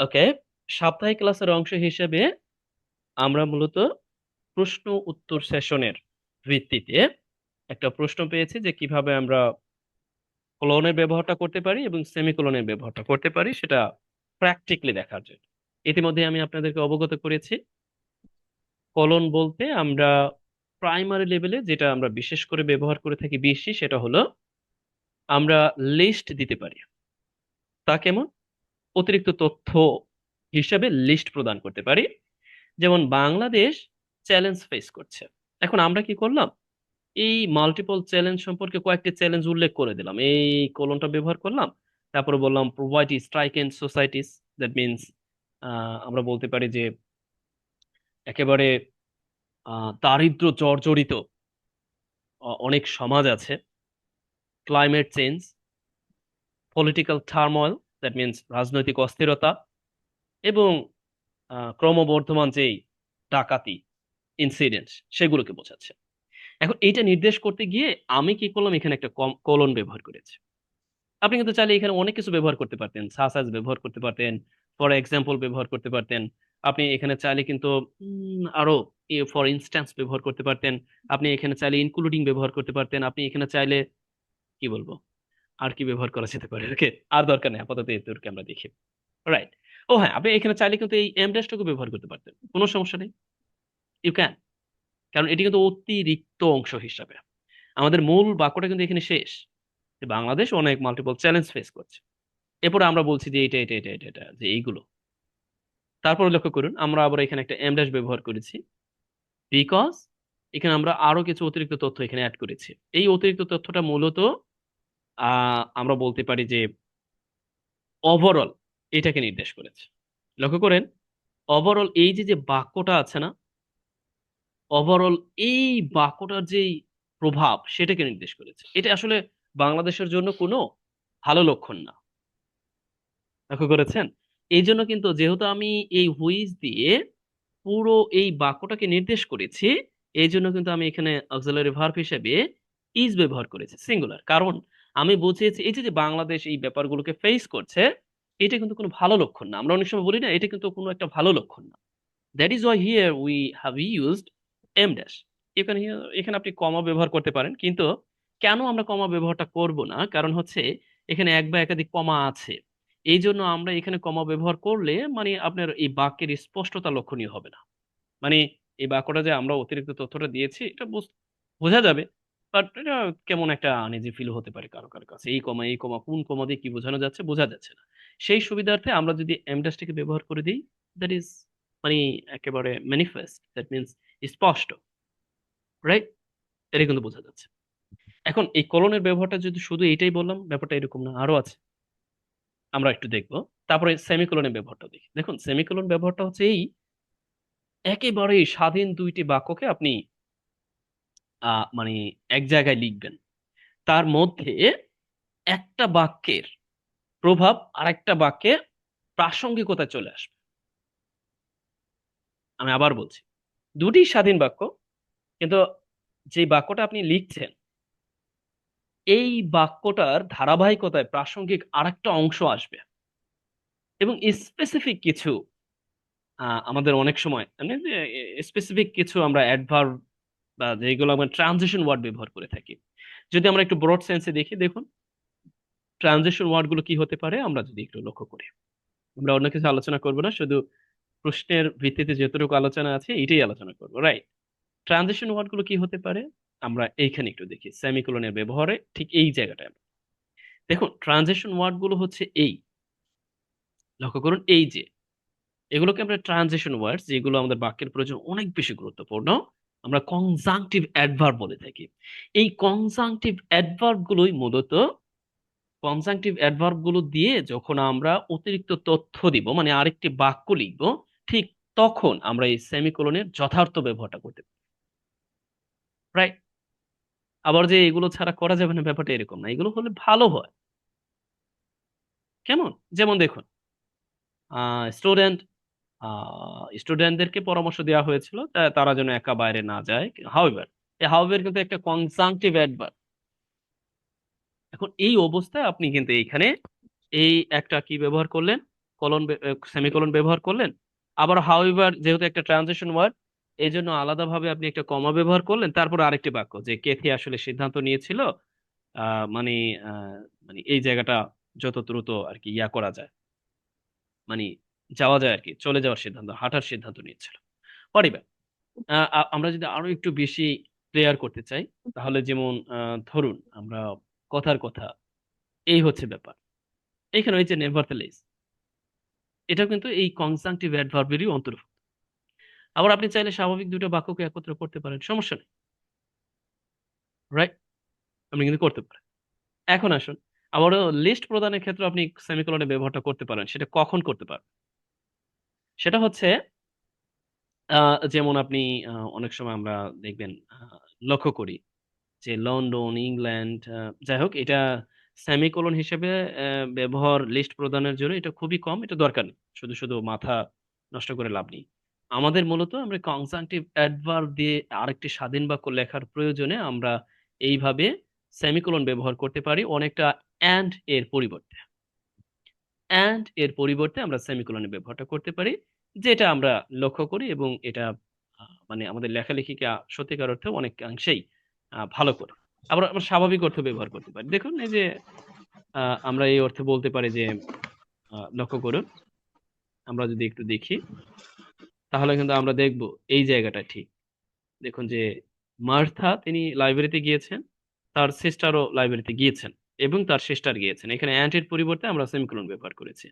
ওকে, সাপ্তাহিক ক্লাসের অংশ হিসেবে আমরা মূলত প্রশ্ন উত্তর সেশনের ভিত্তিতে একটা প্রশ্ন পেয়েছি যে কীভাবে আমরা কোলনের ব্যবহারটা করতে পারি এবং সেমিকোলনের ব্যবহারটা করতে পারি, সেটা প্র্যাকটিক্যালি দেখার জন্য। ইতিমধ্যে আমি আপনাদেরকে অবগত করেছি। কলন বলতে আমরা প্রাইমারি লেভেলে যেটা আমরা বিশেষ করে ব্যবহার করে থাকি বেশি, সেটা হলো আমরা লিস্ট দিতে পারি। তা কেমন? অতিরিক্ত তথ্য হিসাবে লিস্ট প্রদান করতে পারি। যেমন বাংলাদেশ চ্যালেঞ্জ ফেস করছে। এখন আমরা কি করলাম? এই মাল্টিপল চ্যালেঞ্জ সম্পর্কে কয়েকটি চ্যালেঞ্জ উল্লেখ করে দিলাম। এই কলনটা ব্যবহার করলাম। তারপরে বললাম provide strike and societies that means আমরা বলতে পারি যে একেবারে দারিদ্র জর্জরিত অনেক সমাজ আছে। Climate change political turmoil that means রাজনৈতিক অস্থিরতা এবং ক্রমবর্ধমান যেই ডাকাতি ইনসিডেন্ট সেগুলোকে বোঝাচ্ছে। এখন এইটা নির্দেশ করতে গিয়ে আমি কি করলাম? এখানে একটা কলন ব্যবহার করেছি। আপনি কিন্তু চাইলে এখানে অনেক কিছু ব্যবহার করতে পারতেন। সাসাজ ব্যবহার করতে পারতেন ফর এক্সাম্পল ব্যবহার করতে পারতেন। আপনি এখানে চাইলে কিন্তু আরও ফর ইনস্ট্যান্স ব্যবহার করতে পারতেন। আপনি এখানে চাইলে ইনক্লুডিং ব্যবহার করতে পারতেন। আপনি এখানে চাইলে, কি বলব? আর কি ব্যবহার করা যেতে পারে? ওকে আর দরকার নেই, আপাতত এতটুকু আমরা দেখি। রাইট ও হ্যাঁ আপনি এখানে চাইলে কিন্তু এই এম ড্যাশটাকে ব্যবহার করতে পারতেন, কোনো সমস্যা নেই। ইউ ক্যান কারণ এটি কিন্তু অতিরিক্ত অংশ হিসাবে। আমাদের মূল বাক্যটা কিন্তু এখানে শেষ। যে বাংলাদেশ অনেক মাল্টিপল চ্যালেঞ্জ ফেস করছে। এরপরে আমরা বলছি যে এটা এটা এটা এটা এটা, যে এইগুলো। তারপরে লক্ষ্য করুন, আমরা আবার এখানে একটা এম ড্যাশ ব্যবহার করেছি। বিকজ এখানে আমরা আরও কিছু অতিরিক্ত তথ্য এখানে অ্যাড করেছি। এই অতিরিক্ত তথ্যটা মূলত আমরা বলতে পারি যে ওভারঅল এটাকে নির্দেশ করেছে। লক্ষ্য করেন ওভারঅল এই যে যে বাক্যটা আছে না ওভারঅল এই বাক্যটার যেই প্রভাব সেটাকে নির্দেশ করেছে। এটা আসলে বাংলাদেশের জন্য কোনো ভালো লক্ষণ না। লক্ষ্য করেছেন? এই জন্য কিন্তু যেহেতু আমি এই হুইজ দিয়ে পুরো এই বাক্যটাকে নির্দেশ করেছি, এই জন্য কিন্তু আমি এখানে অক্সিলারি ভার্ব হিসেবে ইজ ব্যবহার করেছি সিঙ্গুলার কারণ আমি বুঝিয়েছি, এই যে বাংলাদেশ এই ব্যাপারগুলোকে ফেস করছে, এটা কিন্তু কোনো ভালো লক্ষণ না। আমরা অনেক সময় বলি না, এটা কিন্তু কোনো একটা ভালো লক্ষণ না। That is why here we have used M dash এখানে এখানে আপনি কমা ব্যবহার করতে পারেন, কিন্তু কেন আমরা কমা ব্যবহারটা করব না? কারণ হচ্ছে, এখানে এক বা একাধিক কমা আছে। এই জন্য আমরা এখানে কমা ব্যবহার করলে মানে আপনার এই বাক্যের স্পষ্টতা লক্ষণীয় হবে না। মানে এই বাক্যটা যে আমরা অতিরিক্ত তথ্যটা দিয়েছি, এটা বোঝা যাবে। বাট এটা কেমন একটা আনইজি ফিল হতে পারে কারও কারও কাছে। এই কমা এই কমা কোন কমা দিয়ে কি বোঝানো যাচ্ছে বোঝা যাচ্ছে না। সেই সুবিধার্থে আমরা যদি এম ড্যাশটিকে ব্যবহার করে দিই দ্যাট ইজ মানে একেবারে ম্যানিফেস্ট দ্যাট মিনস স্পষ্ট রাইট এটা কিন্তু বোঝা যাচ্ছে। এখন এই কলনের ব্যবহারটা যদি শুধু এটাই বললাম, ব্যাপারটা এরকম না, আরও আছে। আমরা একটু দেখব। তারপরে সেমিকোলনের ব্যবহারটা দেখি। দেখুন সেমিকোলন ব্যবহারটা হচ্ছে এই। একেবারেই স্বাধীন দুইটি বাক্যকে আপনি মানে এক জায়গায় লিখবেন। তার মধ্যে একটা বাক্যের প্রভাব আরেকটা বাক্যের প্রাসঙ্গিকতায় চলে আসবে। আমি আবার বলছি, দুটি স্বাধীন বাক্য, কিন্তু যে বাক্যটা আপনি লিখছেন, এই বাক্যটার ধারাবাহিকতায় প্রাসঙ্গিক আরেকটা অংশ আসবে। এবং স্পেসিফিক কিছু আমাদের অনেক সময় স্পেসিফিক কিছু আমরা অ্যাডভার্ব বা যেগুলো আমরা ট্রানজিশন ওয়ার্ড ব্যবহার করে থাকি। যদি আমরা একটু ব্রড সেন্সে দেখি, দেখুন ট্রানজিশন ওয়ার্ডগুলো কি হতে পারে আমরা যদি একটু লক্ষ্য করি। আমরা অন্য কিছু আলোচনা করব না, শুধু প্রশ্নের ভিত্তিতে যতটুকু আলোচনা আছে এটাই আলোচনা করব রাইট ট্রানজিশন ওয়ার্ডগুলো কি হতে পারে? আমরা এইখানে একটু দেখি সেমিকোলনের ব্যবহারে ঠিক এই জায়গাটায় দেখুন ট্রানজিশন ওয়ার্ডগুলো হচ্ছে এই। লক্ষ্য করুন, এই যে। এগুলোকে আমরা ট্রানজিশন ওয়ার্ডস যেগুলো আমাদের বাক্যের প্রয়োজন অনেক বেশি গুরুত্বপূর্ণ আমরা কনজাংটিভ অ্যাডভার্ব বলে থাকি। এই কনজাংটিভ অ্যাডভার্ব গুলোই মূলত কনজাংটিভ অ্যাডভার্বগুলো দিয়ে যখন আমরা অতিরিক্ত তথ্য দিব মানে আরেকটি বাক্য লিখব, ঠিক তখন আমরা এই সেমিকোলনের যথার্থ ব্যবহারটা করতে পারি। রাইট আবার যে এগুলো ছাড়া করা যাবে না, ব্যাপারটা এরকম না। এগুলো হলে ভালো হয়। কেমন? যেমন দেখুন স্টুডেন্ট স্টুডেন্টদেরকে পরামর্শ দেওয়া হয়েছিল তারা যেন একা বাইরে না যায়। হাউএভার এই হাউএভার কিন্তু একটা কনজাংটিভ অ্যাডভার্ব এখন এই অবস্থায় আপনি কিন্তু এইখানে এই একটা কি ব্যবহার করলেন? কলন সেমিকলন ব্যবহার করলেন। আবার হাউএভার যেহেতু একটা ট্রানজিশন ওয়ার্ড এই জন্য আলাদাভাবে আপনি একটা কমা ব্যবহার করলেন। তারপর আরেকটি বাক্য যে কেথি আসলে সিদ্ধান্ত নিয়েছিল মানে মানে এই জায়গাটা যত দ্রুত আর কি ইয়া করা যায়। মানে যাওয়া যায় আর কি চলে যাওয়ার সিদ্ধান্ত, হাঁটার সিদ্ধান্ত নিয়েছিল। পরিবার আমরা যদি আরও একটু বেশি ক্লিয়ার করতে চাই, তাহলে যেমন ধরুন আমরা কথার কথা, এই হচ্ছে ব্যাপার। এখানে হয়েছে নেভারথেলেস এটা কিন্তু এই কনজাংটিভ অ্যাডভার্বেরই অন্তর্ভুক্ত। আবার আপনি চাইলে স্বাভাবিক দুটো বাক্যকে একত্র করতে পারেন, সমস্যা নেই। রাইট আপনি কিন্তু করতে পারেন। এখন আসুন, আবারও লিস্ট প্রদানের ক্ষেত্রে আপনি সেমিকোলনের ব্যবহারটা করতে পারেন, সেটা কখন করতে পারেন সেটা হচ্ছে যেমন আপনি অনেক সময় আমরা দেখবেন লক্ষ্য করি যে লন্ডন, ইংল্যান্ড যাই হোক, এটা সেমিকোলন হিসেবে ব্যবহার লিস্ট প্রদানের জন্য এটা খুবই কম, এটা দরকার নেই। শুধু শুধু মাথা নষ্ট করে লাভ নেই। আমাদের মূলত আমরা কনজাংটিভ অ্যাডভার্ব দিয়ে আরেকটি স্বাধীন বাক্য লেখার প্রয়োজনে আমরা এইভাবে সেমিকোলন ব্যবহার করতে পারি, অনেকটা অ্যান্ড এর পরিবর্তে। অ্যান্ড এর পরিবর্তে আমরা সেমিকোলনের ব্যবহারটা করতে পারি, যেটা আমরা লক্ষ্য করি এবং এটা মানে আমাদের লেখালেখিকে সত্যিকার অর্থে অনেকাংশেই ভালো করে। আবার আমরা স্বাভাবিক অর্থ ব্যবহার করতে পারি। দেখুন এই যে আমরা এই অর্থে বলতে পারি যে লক্ষ্য করুন। আমরা যদি একটু দেখি, তাহলে কিন্তু আমরা দেখব এই জায়গাটা ঠিক। দেখুন যে মার্থা তিনি লাইব্রেরিতে গিয়েছেন, তার সিস্টারও লাইব্রেরিতে গিয়েছেন। এবং তার সিস্টার গিয়েছেন। এখানে অ্যান্টের পরিবর্তে আমরা সেমিকোলন ব্যবহার করেছি।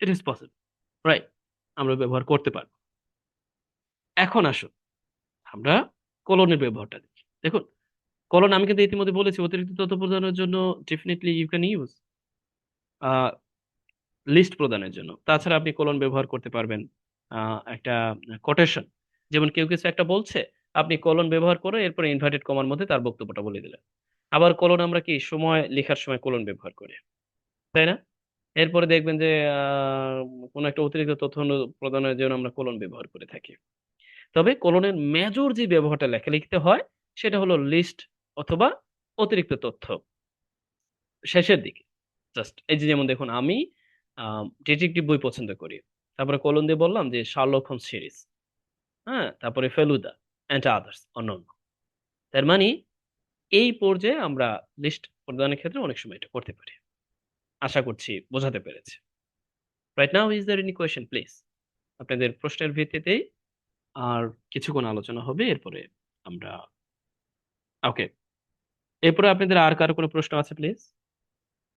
ইট ইজ পসিবল রাইট আমরা ব্যবহার করতে পারব। এখন আসুন আমরা কলনের ব্যবহারটা দেখি। দেখুন কলন আমি কিন্তু ইতিমধ্যে বলেছি, অতিরিক্ত তথ্য প্রদানের জন্য definitely you can use list প্রদানের জন্য। তাছাড়া আপনি কলন ব্যবহার করতে পারবেন একটা কোটেশন যেমন কেউ কিছু একটা বলছে, আপনি কলন ব্যবহার করে এরপরে ইনভার্টেড কমার মধ্যে তার বক্তব্যটা বলে দিলেন। আবার কলন আমরা কি? সময় লেখার সময় কলন ব্যবহার করি। তাই না? এরপরে দেখবেন যে কোনো একটা অতিরিক্ত তথ্য প্রদানের জন্য আমরা কলন ব্যবহার করে থাকি। তবে কলনের মেজর যে ব্যবহারটা লেখা, লিখতে হয়, সেটা হলো লিস্ট অথবা অতিরিক্ত তথ্য। শেষের দিকে জাস্ট এই যে যেমন দেখুন, আমি ডিটেকটিভ বই পছন্দ করি। তারপরে কলন দিয়ে বললাম যে শার্লক হোমস সিরিজ হ্যাঁ? তারপরে ফেলুদা অ্যান্ড আদার্স অন্যান্য। তার মানে এই পর্যায়ে আমরা লিস্ট প্রদানের ক্ষেত্রে অনেক সময় এটা করতে পারি। আশা করছি বোঝাতে পেরেছি। Right now is there any question please আপনাদের প্রশ্নের ভিত্তিতেই আর কিছুক্ষণ আলোচনা হবে, এরপরে আমরা ওকে এরপরে আপনাদের আর কারও কোনো প্রশ্ন আছে প্লিজ